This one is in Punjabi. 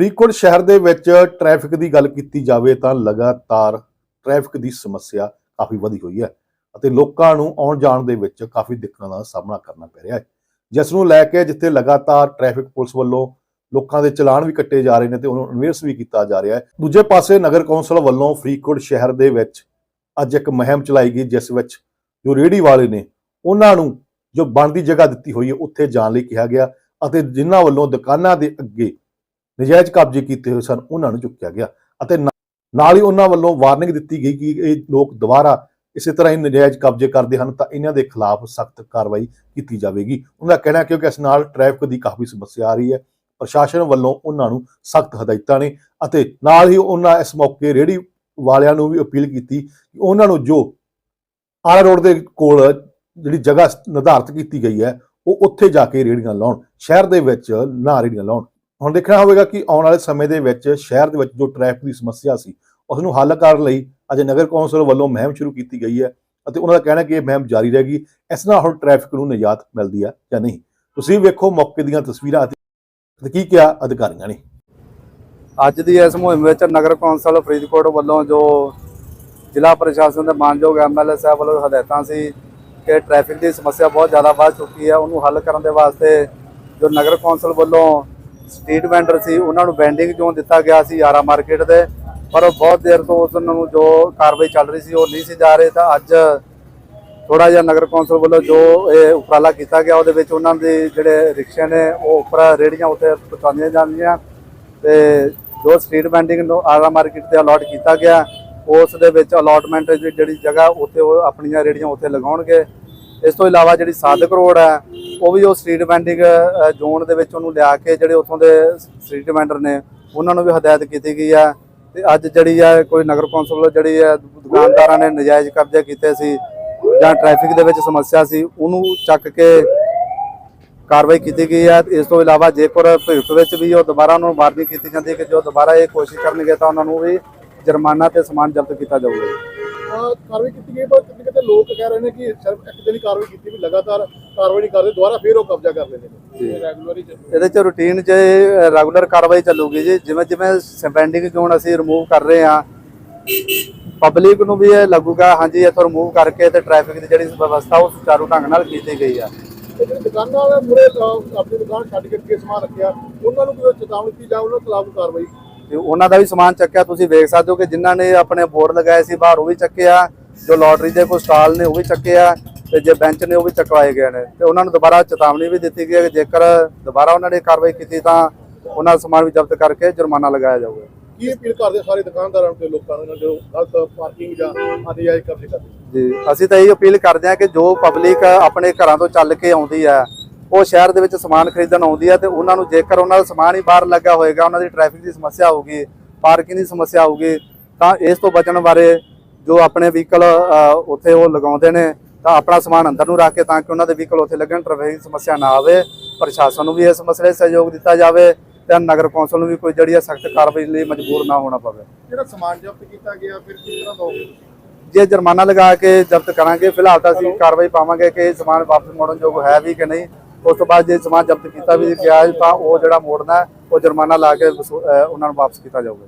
ਫਰੀਦਕੋਟ ਸ਼ਹਿਰ ਦੇ ਵਿੱਚ ਟ੍ਰੈਫਿਕ ਦੀ ਗੱਲ ਕੀਤੀ ਜਾਵੇ ਤਾਂ ਲਗਾਤਾਰ ਟ੍ਰੈਫਿਕ ਦੀ ਸਮੱਸਿਆ ਕਾਫੀ ਵਧੀ ਹੋਈ ਹੈ ਅਤੇ ਲੋਕਾਂ ਨੂੰ ਆਉਣ ਜਾਣ ਦੇ ਵਿੱਚ ਕਾਫੀ ਦਿੱਕਤਾਂ ਦਾ ਸਾਹਮਣਾ ਕਰਨਾ ਪੈ ਰਿਹਾ ਹੈ। ਜਿਸ ਨੂੰ ਲੈ ਕੇ ਜਿੱਥੇ ਲਗਾਤਾਰ ਟ੍ਰੈਫਿਕ ਪੁਲਿਸ ਵੱਲੋਂ ਲੋਕਾਂ ਦੇ ਚਲਾਨ ਵੀ ਕੱਟੇ ਜਾ ਰਹੇ ਨੇ ਤੇ ਉਹਨੂੰ ਇਨਵੇਸ ਵੀ ਕੀਤਾ ਜਾ ਰਿਹਾ ਹੈ, ਦੂਜੇ ਪਾਸੇ ਨਗਰ ਕੌਂਸਲ ਵੱਲੋਂ ਫਰੀਦਕੋਟ ਸ਼ਹਿਰ ਦੇ ਵਿੱਚ ਅੱਜ ਇੱਕ ਮੁਹਿੰਮ ਚਲਾਈ ਗਈ ਜਿਸ ਵਿੱਚ ਜੋ ਰੇਹੜੀ ਵਾਲੇ ਨੇ ਉਹਨਾਂ ਨੂੰ ਜੋ ਬਣਦੀ ਜਗ੍ਹਾ ਦਿੱਤੀ ਹੋਈ ਹੈ, ਉੱਥੇ ਜਾਣ ਲਈ ਕਿਹਾ ਗਿਆ ਅਤੇ ਜਿਨ੍ਹਾਂ ਵੱਲੋਂ ਦੁਕਾਨਾਂ ਦੇ ਅੱਗੇ ਨਜਾਇਜ਼ ਕਬਜ਼ੇ ਕੀਤੇ ਹੋਏ ਸਨ, ਉਹਨਾਂ ਨੂੰ ਚੁੱਕਿਆ ਗਿਆ ਅਤੇ ਨਾ- ਨਾਲ ਹੀ ਉਹਨਾਂ ਵੱਲੋਂ ਵਾਰਨਿੰਗ ਦਿੱਤੀ ਗਈ ਕਿ ਇਹ ਲੋਕ ਦੁਬਾਰਾ ਇਸੇ ਤਰ੍ਹਾਂ ਹੀ ਨਜਾਇਜ਼ ਕਬਜ਼ੇ ਕਰਦੇ ਹਨ ਤਾਂ ਇਹਨਾਂ ਦੇ ਖਿਲਾਫ ਸਖਤ ਕਾਰਵਾਈ ਕੀਤੀ ਜਾਵੇਗੀ। ਉਹਨਾਂ ਦਾ ਕਹਿਣਾ ਕਿਉਂਕਿ ਇਸ ਨਾਲ ਟ੍ਰੈਫਿਕ ਦੀ ਕਾਫੀ ਸਮੱਸਿਆ ਆ ਰਹੀ ਹੈ, ਪ੍ਰਸ਼ਾਸਨ ਵੱਲੋਂ ਉਹਨਾਂ ਨੂੰ ਸਖਤ ਹਦਾਇਤਾਂ ਨੇ ਅਤੇ ਨਾਲ ਹੀ ਉਹਨਾਂ ਇਸ ਮੌਕੇ ਰੇਹੜੀ ਵਾਲਿਆਂ ਨੂੰ ਵੀ ਅਪੀਲ ਕੀਤੀ ਕਿ ਉਹਨਾਂ ਨੂੰ ਜੋ ਆਲਾ ਰੋਡ ਦੇ ਕੋਲ ਜਿਹੜੀ ਜਗ੍ਹਾ ਨਿਰਧਾਰਤ ਕੀਤੀ ਗਈ ਹੈ, ਉਹ ਉੱਥੇ ਜਾ ਕੇ ਰੇਹੜੀਆਂ ਲਾਉਣ, ਸ਼ਹਿਰ ਦੇ ਵਿੱਚ ਨਾ ਰੇਹੜੀਆਂ ਲਾਉਣ। ਹੁਣ ਦੇਖਣਾ ਹੋਵੇਗਾ ਕਿ ਆਉਣ ਵਾਲੇ ਸਮੇਂ ਦੇ ਵਿੱਚ ਸ਼ਹਿਰ ਦੇ ਵਿੱਚ ਜੋ ਟ੍ਰੈਫਿਕ ਦੀ ਸਮੱਸਿਆ ਸੀ ਉਸ ਨੂੰ ਹੱਲ ਕਰਨ ਲਈ ਅੱਜ ਨਗਰ ਕੌਂਸਲ ਵੱਲੋਂ ਮੁਹਿੰਮ ਸ਼ੁਰੂ ਕੀਤੀ ਗਈ ਹੈ ਅਤੇ ਉਹਨਾਂ ਦਾ ਕਹਿਣਾ ਕਿ ਇਹ ਮੁਹਿੰਮ ਜਾਰੀ ਰਹੇਗੀ, ਇਸ ਨਾਲ ਹੁਣ ਟ੍ਰੈਫਿਕ ਨੂੰ ਨਿਜਾਤ ਮਿਲਦੀ ਹੈ ਜਾਂ ਨਹੀਂ। ਤੁਸੀਂ ਵੇਖੋ ਮੌਕੇ ਦੀਆਂ ਤਸਵੀਰਾਂ ਅਤੇ ਕੀ ਕਿਹਾ ਅਧਿਕਾਰੀਆਂ ਨੇ। ਅੱਜ ਦੀ ਇਸ ਮੁਹਿੰਮ ਵਿੱਚ ਨਗਰ ਕੌਂਸਲ ਫਰੀਦਕੋਟ ਵੱਲੋਂ ਜੋ ਜ਼ਿਲ੍ਹਾ ਪ੍ਰਸ਼ਾਸਨ ਦੇ ਮਾਨਯੋਗ ਐਮਐਲਏ ਸਾਹਿਬ ਵੱਲੋਂ ਹਦਾਇਤਾਂ ਸੀ ਕਿ ਟ੍ਰੈਫਿਕ ਦੀ ਸਮੱਸਿਆ ਬਹੁਤ ਜ਼ਿਆਦਾ ਵੱਧ ਚੁੱਕੀ ਹੈ, ਉਹਨੂੰ ਹੱਲ ਕਰਨ ਦੇ ਵਾਸਤੇ ਜੋ ਨਗਰ ਕੌਂਸਲ ਵੱਲੋਂ ਸਟਰੀਟ ਵੈਂਡਰ ਸੀ, ਉਹਨਾਂ ਨੂੰ ਵੈਂਡਿੰਗ ਜ਼ੋਨ ਦਿੱਤਾ ਗਿਆ ਸੀ, ਯਾਰਾ ਮਾਰਕੀਟ ਦੇ? ਪਰ ਉਹ ਬਹੁਤ ਦੇਰ ਤੋਂ ਉਸ ਨੂੰ ਜੋ ਕਾਰਵਾਈ ਚੱਲ ਰਹੀ ਸੀ, ਉਹ ਨਹੀਂ ਸੀ ਜਾ ਰਹੇ। ਤਾਂ ਅੱਜ ਥੋੜਾ ਜਿਹਾ ਨਗਰ ਕੌਂਸਲ ਵੱਲੋਂ ਜੋ ਇਹ ਉਪਰਾਲਾ ਕੀਤਾ ਗਿਆ, ਉਹਦੇ ਵਿੱਚ ਉਹਨਾਂ ਦੇ ਜਿਹੜੇ ਰਿਕਸ਼ੇ ਨੇ, ਉਹ ਉੱਪਰ ਰੇੜੀਆਂ ਉੱਤੇ ਪਹੁੰਚਾਉਂਦੀਆਂ ਜਾਂਦੀਆਂ। ਤੇ ਜੋ ਸਟਰੀਟ ਵੈਂਡਿੰਗ ਨੂੰ ਆਰਾ ਮਾਰਕੀਟ ਤੇ ਅਲਾਟ ਕੀਤਾ ਗਿਆ, ਉਸ ਦੇ ਵਿੱਚ ਅਲਾਟਮੈਂਟ ਦੀ ਜਿਹੜੀ ਜਗ੍ਹਾ, ਉੱਥੇ ਉਹ ਆਪਣੀਆਂ ਰੇੜੀਆਂ ਉੱਥੇ ਲਗਾਉਣਗੇ। ਇਸ ਤੋਂ ਇਲਾਵਾ ਜਿਹੜੀ ਸਾਦਕ ਰੋਡ ਹੈ ਉਹ ਵੀ ਉਹ ਸਟਰੀਟ ਵੈਂਡਿੰਗ ਜ਼ੋਨ ਦੇ ਵਿੱਚ ਉਹਨੂੰ ਲਿਆ ਕੇ ਜਿਹੜੇ ਉੱਥੋਂ ਦੇ ਸਟਰੀਟ ਵੈਂਡਰ ਨੇ, ਉਹਨਾਂ ਨੂੰ ਵੀ ਹਦਾਇਤ ਕੀਤੀ ਗਈ ਹੈ ਤੇ ਅੱਜ ਜਿਹੜੀ ਹੈ ਕੋਈ ਨਗਰ ਕੌਂਸਲ ਵੱਲੋਂ ਜਿਹੜੀ ਹੈ ਦੁਕਾਨਦਾਰਾਂ ਨੇ ਨਜਾਇਜ਼ ਕਬਜ਼ੇ ਕੀਤੇ ਸੀ ਜਾਂ ਟ੍ਰੈਫਿਕ ਦੇ ਵਿੱਚ ਸਮੱਸਿਆ ਸੀ, ਉਹਨੂੰ ਚੱਕ ਕੇ ਕਾਰਵਾਈ ਕੀਤੀ ਗਈ ਹੈ ਇਸ ਤੋਂ ਇਲਾਵਾ ਜੇਕਰ ਭਵਿੱਖ ਵਿੱਚ ਵੀ ਉਹ ਦੁਬਾਰਾ ਉਹਨਾਂ ਨੂੰ ਵਾਰਨਿੰਗ ਕੀਤੀ ਜਾਂਦੀ ਹੈ ਕਿ ਜੋ ਦੁਬਾਰਾ ਇਹ ਕੋਸ਼ਿਸ਼ ਕਰਨਗੇ ਤਾਂ ਉਹਨਾਂ ਨੂੰ ਵੀ ਜੁਰਮਾਨਾ ਤੇ ਸਮਾਨ ਜ਼ਬਤ ਕੀਤਾ ਜਾਊਗਾ। ਕਾਰਵਾਈ ਕੀਤੀ ਗਈ ਪਰ ਕਿਤੇ ਕਿਤੇ ਲੋਕ ਕਹਿ ਰਹੇ ਨੇ ਕਿ ਸਿਰਫ ਇੱਕ ਦਿਨ ਹੀ ਕਾਰਵਾਈ ਕੀਤੀ ਵੀ ਲਗਾਤਾਰ ਕਾਰਵਾਈ ਨਹੀਂ ਕਰਦੇ ਦੁਬਾਰਾ ਫੇਰ ਉਹ ਕਬਜ਼ਾ ਕਰ ਲੈਂਦੇ ਨੇ। ਰੈਗੂਲਰੀ ਚੱਲੂ ਇਹਦੇ ਚ ਰੂਟੀਨ 'ਚ ਰੈਗੂਲਰ ਕਾਰਵਾਈ ਚੱਲੂਗੀ ਜੀ। ਜਿਵੇਂ ਜਿਵੇਂ ਸਪੈਂਡਿੰਗ ਜ਼ੋਨ ਅਸੀਂ ਰਿਮੂਵ ਕਰ ਰਹੇ ਹਾਂ ਪਬਲਿਕ ਨੂੰ ਵੀ ਇਹ ਲੱਗੂਗਾ ਹਾਂਜੀ ਇੱਥੋਂ ਰਿਮੂਵ ਕਰਕੇ ਤੇ ਟ੍ਰੈਫਿਕ ਦੀ ਜਿਹੜੀ ਵਿਵਸਥਾ ਉਹ ਸੁਚਾਰੂ ਢੰਗ ਨਾਲ ਕੀਤੀ ਗਈ ਆ। ਦੁਕਾਨਾਂ ਵਾਲੇ ਮੂਰੇ ਆਪਣੀ ਦੁਕਾਨ ਛੱਡ ਕੇ ਸਮਾਨ ਰੱਖਿਆ ਉਹਨਾਂ ਨੂੰ ਕੋਈ ਚੇਤਾਵਨੀ ਦਿੱਤੀ ਜਾਂ ਉਹਨਾਂ ਖਿਲਾਫ ਕਾਰਵਾਈ ਤੇ ਉਹਨਾਂ ਦਾ ਵੀ ਸਮਾਨ ਚੱਕਿਆ। ਤੁਸੀਂ ਵੇਖ ਸਕਦੇ ਹੋ ਕਿ ਜਿਨ੍ਹਾਂ ਨੇ ਆਪਣੇ ਬੋਰਡ ਲਗਾਏ ਸੀ ਬਾਹਰ ਉਹ ਵੀ ਚੱਕਿਆ। ਜੋ ਲੋਟਰੀ ਦੇ ਕੋਈ ਸਟਾਲ ਨੇ ਉਹ ਵੀ ਚੱਕਿਆ। ਤੇ ਜੇ ਬੈਂਚ ਨੇ ਉਹ ਵੀ ਚਕਵਾਏ ਗਏ ਨੇ। ਤੇ ਉਹਨਾਂ ਨੂੰ ਦੁਬਾਰਾ ਚੇਤਾਵਨੀ ਵੀ ਦਿੱਤੀ ਗਈ ਹੈ ਕਿ ਜੇਕਰ ਦੁਬਾਰਾ ਉਹਨਾਂ ਨੇ ਕਾਰਵਾਈ ਕੀਤੀ ਤਾਂ ਉਹਨਾਂ ਦਾ ਸਮਾਨ ਵੀ ਜ਼ਬਤ ਕਰਕੇ ਜੁਰਮਾਨਾ ਲਗਾਇਆ ਜਾਊਗਾ। ਕੀ ਅਪੀਲ ਕਰਦੇ ਸਾਰੇ ਦੁਕਾਨਦਾਰਾਂ ਨੂੰ ਤੇ ਲੋਕਾਂ ਨੂੰ ਜੋ ਗਲਤ ਪਾਰਕਿੰਗ ਜਾਂ ਅਨਜਾਇਜ਼ ਕਬਜ਼ੇ ਕਰਦੇ ਜੀ ਅਸੀਂ ਤਾਂ ਇਹ ਅਪੀਲ ਕਰਦੇ ਹਾਂ ਕਿ ਜੋ ਪਬਲਿਕ ਆਪਣੇ ਘਰਾਂ ਤੋਂ ਚੱਲ ਕੇ ਆਉਂਦੀ ਹੈ ਉਹ ਸ਼ਹਿਰ ਦੇ ਵਿੱਚ ਸਮਾਨ ਖਰੀਦਣ ਆਉਂਦੀ ਹੈ ਤੇ ਉਹਨਾਂ ਨੂੰ ਜੇਕਰ ਉਹਨਾਂ ਦਾ ਸਮਾਨ ਹੀ ਬਾਹਰ ਲੱਗਾ ਹੋਏਗਾ ਉਹਨਾਂ ਦੀ ਟ੍ਰੈਫਿਕ ਦੀ ਸਮੱਸਿਆ ਹੋਊਗੀ ਪਾਰਕਿੰਗ ਦੀ ਸਮੱਸਿਆ ਹੋਊਗੀ ਤਾਂ ਇਸ ਤੋਂ ਬਚਣ ਬਾਰੇ ਜੋ ਆਪਣੇ ਵਹੀਕਲ ਉੱਥੇ ਉਹ ਲਗਾਉਂਦੇ ਨੇ ਤਾਂ ਆਪਣਾ ਸਮਾਨ ਅੰਦਰ ਨੂੰ ਰੱਖ ਕੇ ਤਾਂ ਕਿ ਉਹਨਾਂ ਦੇ ਵਹੀਕਲ ਉੱਥੇ ਲੱਗਣ ਟ੍ਰੈਫਿਕ ਦੀ ਸਮੱਸਿਆ ਨਾ ਆਵੇ ਪ੍ਰਸ਼ਾਸਨ ਨੂੰ ਵੀ ਇਸ ਮਸਲੇ ਸਹਿਯੋਗ ਦਿੱਤਾ ਜਾਵੇ ਤੇ ਨਗਰ ਕੌਂਸਲ ਨੂੰ ਵੀ ਕੋਈ ਜਿਹੜੀ ਹੈ ਸਖਤ ਕਾਰਵਾਈ ਲਈ ਮਜਬੂਰ ਨਾ ਹੋਣਾ ਪਵੇ। ਜਿਹੜਾ ਸਮਾਨ ਜ਼ਬਤ ਕੀਤਾ ਗਿਆ ਫਿਰ ਕਿਸ ਤਰ੍ਹਾਂ ਦਾ ਜੇ ਜੁਰਮਾਨਾ ਲਗਾ ਕੇ ਜ਼ਬਤ ਕਰਾਂਗੇ ਫਿਲਹਾਲ ਤਾਂ ਅਸੀਂ ਕਾਰਵਾਈ ਪਾਵਾਂਗੇ ਕਿ ਇਹ ਸਮਾਨ ਵਾਪਸ ਮੋੜਨ ਯੋਗ ਹੈ ਵੀ ਕਿ ਨਹੀਂ। ਉਸ ਤੋਂ ਬਾਅਦ ਜੇ ਸਮਾਨ ਜ਼ਬਤ ਕੀਤਾ ਵੀ ਗਿਆ ਤਾਂ ਉਹ ਜਿਹੜਾ ਮੋੜਨਾ ਉਹ ਜੁਰਮਾਨਾ ਲਾ ਕੇ ਉਹਨਾਂ ਨੂੰ ਵਾਪਸ ਕੀਤਾ ਜਾਊਗਾ